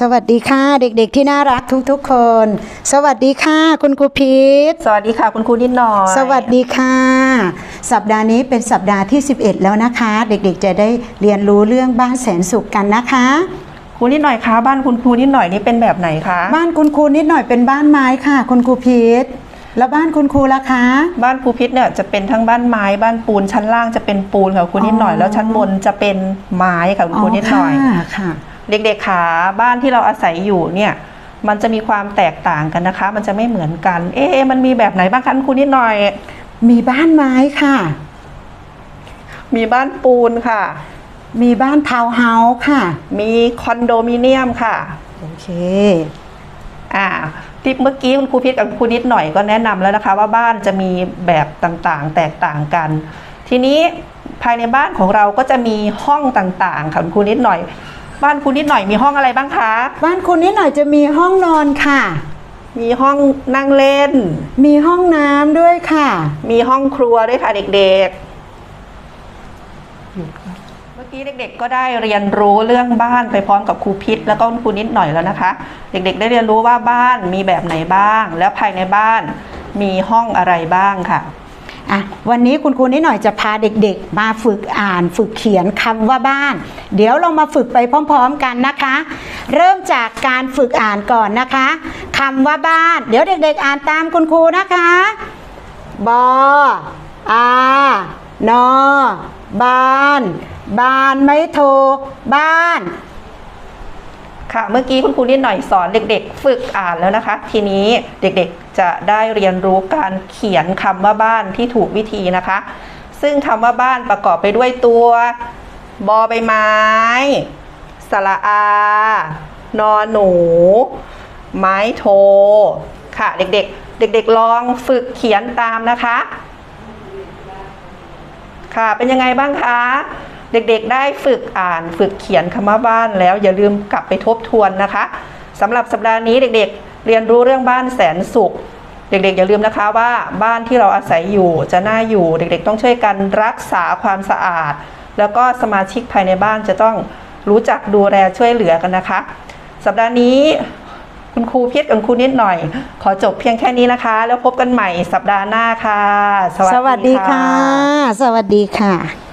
สวัสดีค่ะ เด็กๆที่น่ารักทุกๆคน สวัสดีค่ะคุณครูพีทสวัสดีค่ะคุณครูนิดหน่อยสวัสดีค่ะ สัปดาห์นี้เป็นสัปดาห์ที่ 11 แล้วนะคะ เด็กๆจะได้เรียนรู้เรื่องบ้านแสนสุขกันนะคะครูนิดหน่อยคะบ้านคุณครูนิดหน่อยนี่เป็นแบบไหนคะบ้านคุณครูนิดหน่อยเป็นบ้านไม้ค่ะ คุณครูพีทแล้วบ้านคุณครูล่ะคะ บ้านครูพิษเนี่ยจะเป็นทั้งบ้านไม้บ้านปูนชั้นล่างจะเป็นปูนค่ะครูนิดหน่อยอ๋อแล้วชั้นบนจะเป็นไม้ค่ะคุณครูนิดหน่อยค่ะค่ะ เด็กๆขาบ้านที่เราอาศัยอยู่เนี่ยมันจะมีความแตกต่างกันนะคะ มันจะไม่เหมือนกัน เอ๊ะมันมีแบบไหนบ้างคะคุณครูนิดหน่อย มีบ้านไม้ค่ะ มีบ้านปูนค่ะ มีบ้านทาวน์เฮาส์ค่ะ มีคอนโดมิเนียมค่ะ โอเค อ่าที่เมื่อกี้คุณครูพิษกับคุณครูนิดหน่อยก็แนะนำแล้วนะคะ ว่าบ้านจะมีแบบต่างๆ แตกต่างกัน ทีนี้ภายในบ้านของเราก็จะมีห้องต่างๆค่ะคุณครูนิดหน่อย บ้านครูนิดหน่อยมีห้องอะไรบ้างคะ บ้านคุณนิดหน่อยจะมีห้องนอนค่ะ มีห้องนั่งเล่น มีห้องน้ำด้วยค่ะ มีห้องครัวด้วยค่ะเด็กๆ เมื่อกี้เด็กๆ ก็ได้เรียนรู้เรื่องบ้านไปพร้อมกับครูพิษ แล้วก็คุณครูนิดหน่อยแล้วนะคะ เด็กๆ ได้เรียนรู้ว่าบ้านมีแบบไหนบ้าง แล้วภายในบ้านมีห้องอะไรบ้างค่ะ อะวันนี้คุณครูนิดหน่อยจะพาเด็กๆ มาฝึกอ่านฝึกเขียนคำว่าบ้าน เดี๋ยวเรามาฝึกไปพร้อมๆกันนะคะ เริ่มจากการฝึกอ่านก่อนนะคะคำว่าบ้าน เดี๋ยวเด็ก ๆ อ่านตามคุณครูนะคะบออานอบ้าน บ้านไม่โทรบ้าน ค่ะเมื่อกี้คุณครูนิดหน่อยสอนเด็กๆ ฝึกอ่านแล้วนะคะ ทีนี้เด็กๆจะได้เรียนรู้การเขียนคำว่าบ้านที่ถูกวิธีนะคะ ซึ่งคำว่าบ้านประกอบไปด้วยตัวบอใบไม้ สระอา นอนหนู ไม้โท ค่ะเด็กๆ เด็กๆลองฝึกเขียนตามนะคะ ค่ะเป็นยังไงบ้างคะ เด็กๆได้ฝึกอ่านฝึกเขียนคำว่าบ้านแล้วอย่าลืมกลับไปทบทวนนะคะสำหรับสัปดาห์นี้เด็กๆ เรียนรู้เรื่องบ้านแสนสุข เด็กๆ อย่าลืมนะคะว่าบ้านที่เราอาศัยอยู่จะน่าอยู่ เด็กๆ ต้องช่วยกันรักษาความสะอาด แล้วก็สมาชิกภายในบ้านจะต้องรู้จักดูแลช่วยเหลือกันนะคะ สัปดาห์นี้คุณครูเพิษกับคุณครูนิดหน่อย ขอจบเพียงแค่นี้นะคะ แล้วพบกันใหม่สัปดาห์หน้าค่ะ สวัสดีค่ะ สวัสดีค่ะ